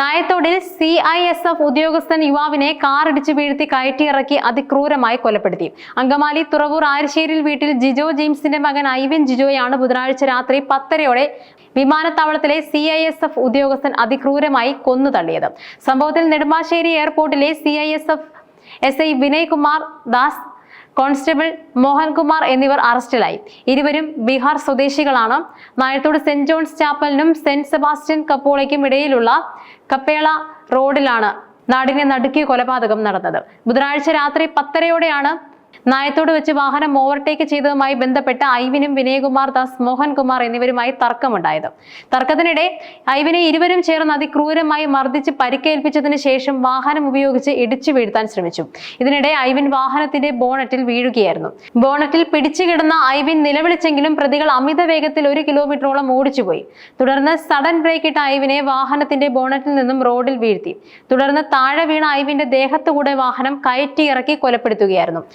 നായത്തോടിൽ C I S F ഉദ്യോഗസ്ഥൻ യുവാവിനെ കാറിടിച്ച് വീഴ്ത്തി കയറ്റിയിറക്കി അതിക്രൂരമായി കൊലപ്പെടുത്തി. അങ്കമാലി തുറവൂർ ആരിശ്ശേരിയിൽ വീട്ടിൽ ജിജോ ജെയിംസിന്റെ മകൻ ഐവിൻ ജിജോയാണ് ബുധനാഴ്ച രാത്രി പത്തരയോടെ വിമാനത്താവളത്തിലെ സി ഐ എസ് എഫ് ഉദ്യോഗസ്ഥൻ അതിക്രൂരമായി കൊന്നു തള്ളിയത്. സംഭവത്തിൽ Nedumbassery എയർപോർട്ടിലെ C I S F S I Vinay Kumar Das constable Mohankumar എന്നിവർ അറസ്റ്റിലായി. ഇരുവരും ബീഹാർ സ്വദേശികളാണ്. നായത്തോട് സെന്റ് ജോൺസ് ചാപ്പലിനും സെന്റ് സെബാസ്റ്റ്യൻ കപ്പോളയ്ക്കും ഇടയിലുള്ള കപ്പേള റോഡിലാണ് നാടിനെ നടുക്കിയ കൊലപാതകം നടന്നത്. ബുധനാഴ്ച രാത്രി പത്തരയോടെയാണ് നായത്തോട് വെച്ച് വാഹനം ഓവർടേക്ക് ചെയ്തതുമായി ബന്ധപ്പെട്ട് ഐവിനും വിനയകുമാർ ദാസ് മോഹൻകുമാർ എന്നിവരുമായി തർക്കമുണ്ടായത്. തർക്കത്തിനിടെ ഐവിനെ ഇരുവരും ചേർന്ന് അതിക്രൂരമായി മർദ്ദിച്ച് പരിക്കേൽപ്പിച്ചതിന് ശേഷം വാഹനം ഉപയോഗിച്ച് ഇടിച്ചു വീഴ്ത്താൻ ശ്രമിച്ചു. ഇതിനിടെ ഐവിൻ വാഹനത്തിന്റെ ബോണറ്റിൽ വീഴുകയായിരുന്നു. ബോണറ്റിൽ പിടിച്ചു കിടന്ന ഐവിൻ നിലവിളിച്ചെങ്കിലും പ്രതികൾ അമിത വേഗത്തിൽ ഒരു കിലോമീറ്ററോളം ഓടിച്ചുപോയി. തുടർന്ന് സഡൻ ബ്രേക്ക് ഇട്ട ഐവിനെ വാഹനത്തിന്റെ ബോണറ്റിൽ നിന്നും റോഡിൽ വീഴ്ത്തി. തുടർന്ന് താഴെ വീണ ഐവിന്റെ ദേഹത്തുകൂടെ വാഹനം കയറ്റി ഇറക്കി കൊലപ്പെടുത്തുകയായിരുന്നു.